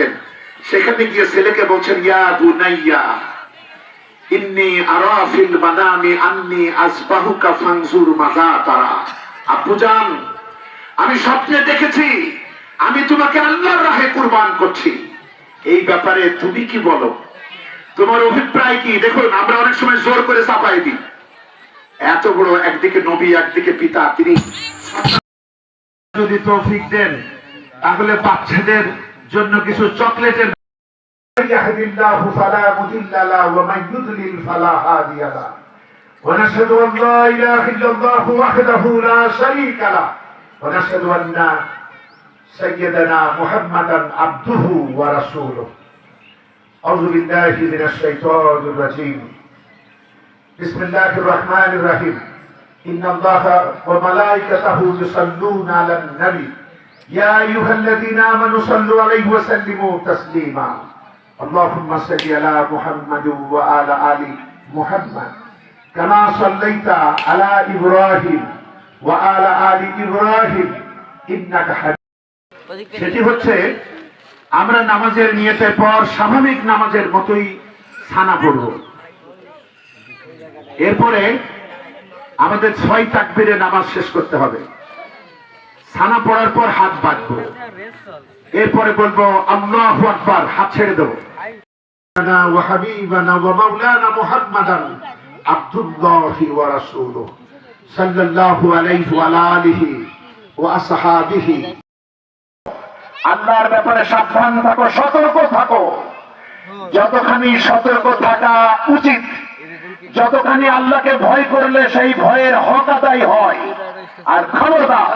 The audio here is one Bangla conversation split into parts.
থাকেন। সেখানে গিয়ে ছেলেকে বলছেন, ইয়া বুনাইয়া, ইন্নি আরা ফিল মানামি আন্নি আসবাহুকা ফানজুর মাযা তারা আব্বুজান আমি স্বপ্নে দেখেছি, আমি তোমাকে আল্লাহর রাহে কুরবান করছি। এই ব্যাপারে তুমি কি বলো? তোমার অভিপ্রায় কি? দেখুন, আমরা অনেক সময় জোর করে চাপাই দিই। এত বড় একদিকে নবী, একদিকে পিতা, তিনি যদি তৌফিক দেন, তাহলে বাচ্চাদের জন্য কিছু চকলেটের يهد الله فلا مضل له ومن يضلل فلا هادي له ونشهد ان لا اله الا الله وحده لا شريك له ونشهد ان سيدنا محمدا عبده ورسوله اعوذ بالله من الشيطان الرجيم بسم الله الرحمن الرحيم ان الله وملائكته يصلون على النبي يا ايها الذين امنوا صلوا عليه وسلموا تسليما اللهم صل على محمد وعلى ال محمد كما صليت على ابراهيم وعلى ال ابراهيم انك حميد সেটি হচ্ছে আমরা নামাজের নিয়তের পর স্বাভাবিক নামাজের মতোই ছানা পড়ব এরপরে আমাদের ছয় তাকবীরে নামাজ শেষ করতে হবে ছানা পড়ার পর হাত বাঁধবো এরপরে বলবো আল্লাহ আকবার হাত ছেড়ে দেবো وحبيبنا ومولانا محمدا عبد الله ورسوله صلى الله عليه وعلى آله وأصحابه আল্লাহর ব্যাপারে সাবধান থাকো সতর্ক থাকো যতখানি সতর্ক থাকা উচিত যতখানি আল্লাহকে ভয় করলে সেই ভয়ের হক আদায় হয় আর খবরদার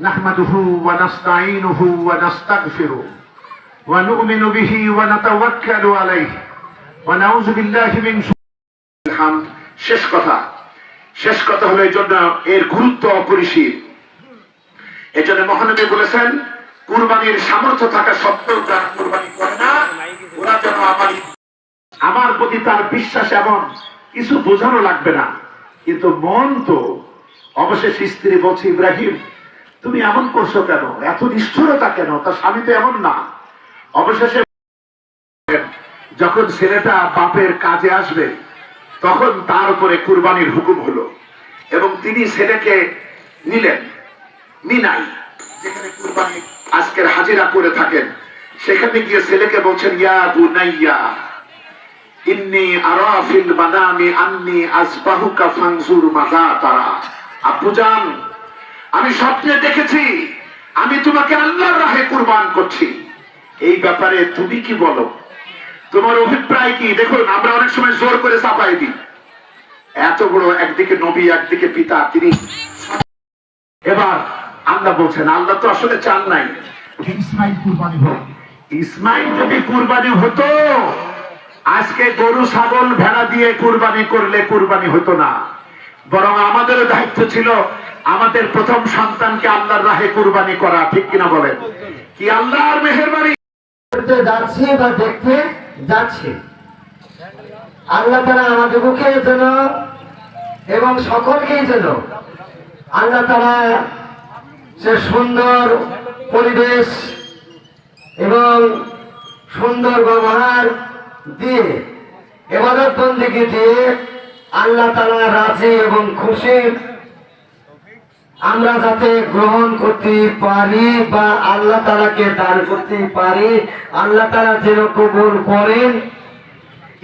نحمده ونستعينه ونستغفره ونؤمن به ونتوكل عليه ونعوذ بالله من شرور الحمد শেষ কথা শেষ কথা হলো এই জন্য এর গুরুত্ব অপরিসীম এই জন্য মহানবী বলেছেন কুরবানির সামর্থ্য থাকা সত্ত্বেও যারা কুরবানি করে না ওরা যেন আমার আমার প্রতি তার বিশ্বাস এমন কিছু বোঝানো লাগবে না কিন্তু মন তো অবশেষে স্ত্রী বলছে ইব্রাহিম তুমি এমন করছ কেন? এত নিষ্ঠুরতা কেন? তার স্বামী তো এমন না। অবশেষে যখন ছেলেটা বাপের কাজে আসবে, তখন তার উপরে কুরবানির হুকুম হলো এবং তিনি ছেলেকে নিলেন, মিনাই, যেখানে কুরবানি আজকের হাজিরা করে থাকেন। সেখানে গিয়ে ছেলেকে বলছেন, ইয়া বুনাইয়া, ইন্নি আরা ফিল মানামি আন্নি আসবাহুকা ফানজুর মাযা তারা আব্বুজান আমি স্বপ্নে দেখেছি আমি তোমাকে আল্লাহর রাহে কুরবান করছি। এই ব্যাপারে তুমি কি বলো? তোমার অভিপ্রায় কি? দেখুন আমরা অনেক সময় জোর করে চাপাই দিই। এত বড় একদিকে নবী একদিকে পিতা তিনি এবার আল্লাহ বলছেন আল্লাহ তো আসলে চান নাই। ইসমাইল কুরবানি হোক। ইসমাইল যদি কুরবানি হতো আজকে গরু ছাগল ভেড়া দিয়ে কুরবানি করলে কুরবানি হতো না। বরং আমাদেরও দায়িত্ব ছিল আমাদের প্রথম সন্তানকে আল্লাহর রাহে কুরবানি করা, ঠিক কিনা বলেন? কি আল্লাহর মেহেরবানি? যাচ্ছে বা দেখতে যাচ্ছে। আল্লাহ তারা আমাদেরকে যেন এবং সকলকেই যেন আল্লাহ তারা সে সুন্দর পরিবেশ এবং সুন্দর ব্যবহার দিয়ে এবাদত দিয়ে আল্লাহ তারা রাজি এবং খুশি আমরা যাতে গ্রহণ করতে পারি বা আল্লাহ তালাকে দান করতে পারি, আল্লাহ তারা যেন কবুল করেন।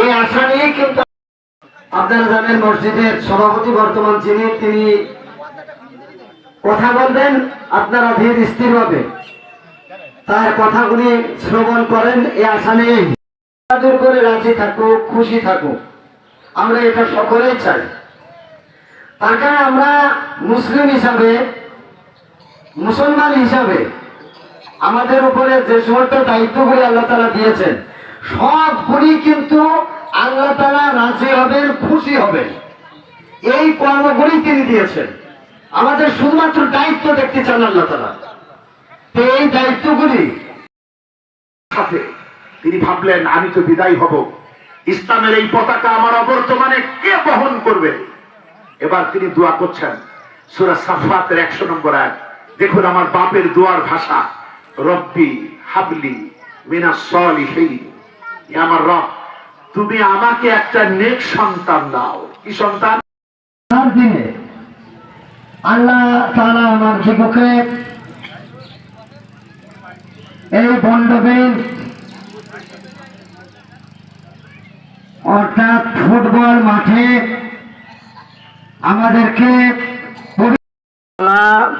এই আশা নিয়ে কিন্তু আপনারা জানেন মসজিদের সভাপতি বর্তমান যিনি, তিনি কথা বলবেন আপনারা ধীর স্থির হবে তার কথাগুলি শ্রবণ করেন এই আশা নিয়ে করে রাজি থাকুক, খুশি থাকুক। আমরা এটা সকলেই চাই। কারণে আমরা মুসলিম হিসাবে, মুসলমান হিসাবে আমাদের উপরে যে সমস্ত দায়িত্বগুলি আল্লাহ তালা দিয়েছেন, সবগুলি কিন্তু আল্লাহ তালা রাজি হবেন, খুশি হবেন। এই কর্মগুলি তিনি দিয়েছেন। আমাদের শুধুমাত্র দায়িত্ব দেখতে চান আল্লাহ তালা তো এই দায়িত্বগুলি সাথে তিনি ভাবলেন, আমি তো বিদায় হব। ইসলামের এই পতাকা আমার অবর্তমানে কে বহন করবে? এবার তিনি দোয়া করছেন। সুরা সাফাতের একশো নম্বর এক দেখুন আমার বাপের দোয়ার ভাষা, রব্বি হাবলি মিনা সলিহিন। আমার রব, তুমি আমাকে একটা নেক সন্তান দাও। কি সন্তান? দিনে আল্লাহ তালা আমার যুবকে এই বন্ডবেন অর্থাৎ ফুটবল মাঠে আমাদেরকে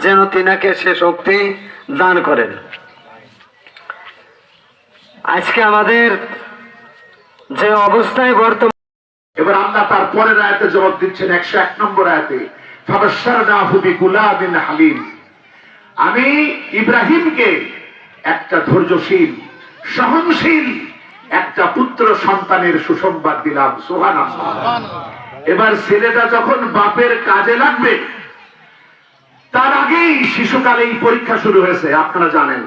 যেন তিনাকে সে শক্তি দান করেন। আজকে আমাদের যে অবস্থায় বর্তমান এবার আল্লাহ তার পরের আয়াতে জবাব দিচ্ছেন একশো এক নম্বর আয়াতে হালিম। আমি ইব্রাহিমকে একটা ধৈর্যশীল সহনশীল একটা পুত্র সন্তানের সুসংবাদ দিলাম। সোহান এবার ছেলেটা যখন বাপের কাজে লাগবে, তার আগেই শিশুকালেই পরীক্ষা শুরু হয়েছে, আপনারা জানেন।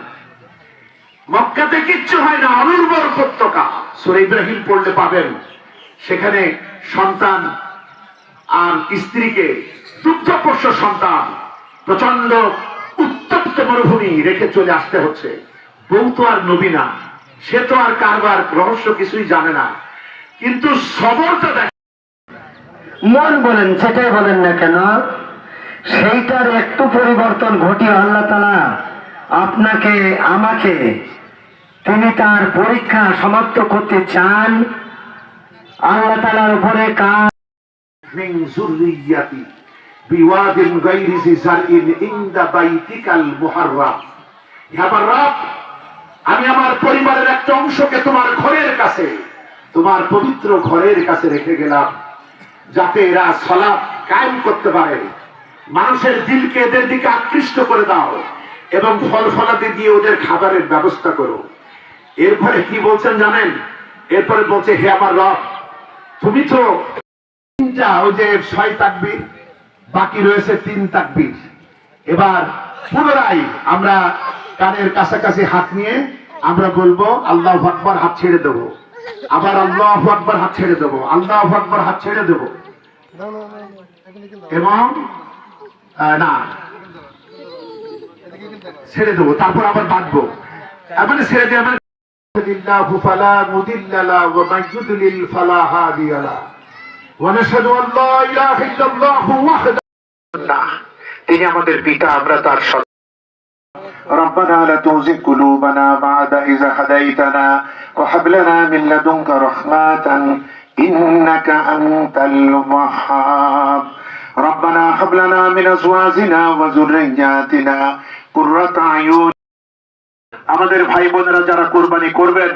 মক্কাতে কিচ্ছু হয় না, অনুর্বর উপত্যকা সুরে ইব্রাহিম পড়লে পাবেন, সেখানে সন্তান আর স্ত্রীকে দুগ্ধপোষ্য সন্তান প্রচণ্ড উত্তপ্ত মরুভূমি রেখে চলে আসতে হচ্ছে। বউ তো আর নবী না, সে তো আর কারবার, রহস্য কিছুই জানে না। কিন্তু সবরটা দেখ মন বলেন, সেটাই বলেন না কেন? সেইটার একটু পরিবর্তন ঘটিয়ে আল্লাহ তালা আপনাকে, আমাকে, তিনি তার পরীক্ষা সমাপ্ত করতে চান। আল্লাহ তালার উপরে কাজ আমি আমার পরিবারের একটা অংশকে তোমার ঘরের কাছে, তোমার পবিত্র ঘরের কাছে রেখে গেলাম। যাতে এরা সলাপ কায়েম করতে পারে। মানুষের দিলকে এদের দিকে আকৃষ্ট করে দাও এবং ফল ফলাতে দিয়ে ওদের খাবারের ব্যবস্থা করো। এরপরে কি বলছেন জানেন? এরপরে বলছে, হে আমার রব, তুমি তো তিনটা ওই যে ছয় তাকবির, বাকি রয়েছে তিন তাকবির। এবার পুনরায় আমরা কানের কাছাকাছি হাত নিয়ে আমরা বলব, আল্লাহ আকবর, হাত ছেড়ে দেবো। আবার আল্লাহ আকবর হাত ছেড়ে দেবো, আল্লাহ আকবর হাত ছেড়ে দেবো। এবং না, ছেড়ে দেবো, তারপর আবার বাঁধবো। এমন মানে ছেড়ে মানে দিয়ে আমার তিনি আমাদের পিতা, আমরা তার ربنا لا تزغ قلوبنا بعد إذ هديتنا وهب لنا من لدنك رحمة إنك أنت الوهاب ربنا هب لنا من أزواجنا وذرياتنا قرة أعين আমাদের ভাই বোনেরা যারা কোরবানি করবেন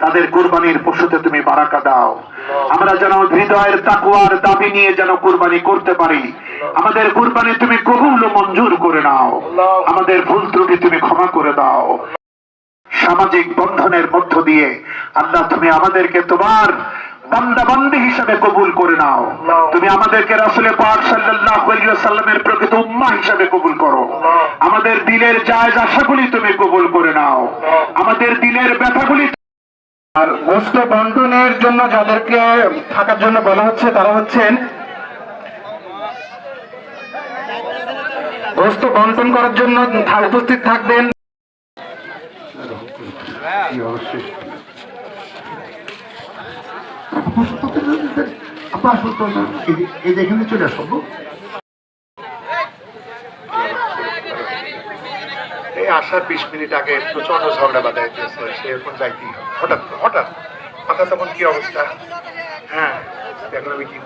তাদের কোরবানির পশুতে তুমি বারাকা দাও। আমরা যেন হৃদয়ের তাকুয়ার দাবি নিয়ে যেন কোরবানি করতে পারি। আমাদের কোরবানি তুমি কবুল মঞ্জুর করে নাও। আমাদের ভুল ত্রুটি তুমি ক্ষমা করে দাও। সামাজিক বন্ধনের মধ্য দিয়ে আল্লাহ তুমি আমাদেরকে তোমার বান্দাবান্দি হিসাবে কবুল করে নাও। তুমি আমাদেরকে রাসুলে পাক সাল্লাল্লাহু আলাইহি ওয়াসাল্লামের প্রকৃত উম্মাহ হিসাবে কবুল করো। আমাদের দিলের জায়েজ আশাগুলি তুমি কবুল করে নাও। আমাদের দিলের ব্যথাগুলি আর গোস্ত বন্টনের জন্য যাদেরকে থাকার জন্য বলা হচ্ছে, তারা হচ্ছেন গোস্ত বন্টন করার জন্য উপস্থিত থাকবেন। আপনার সন্তান এই এখানে চলে আসব এই আসার বিশ মিনিট আগে প্রচণ্ড ঝগড়া বাঁধাই দিয়েছে সে এখন যাইতেই হবে হঠাৎ হঠাৎ। হঠাৎ তখন কি অবস্থা? হ্যাঁ এখন আমি কি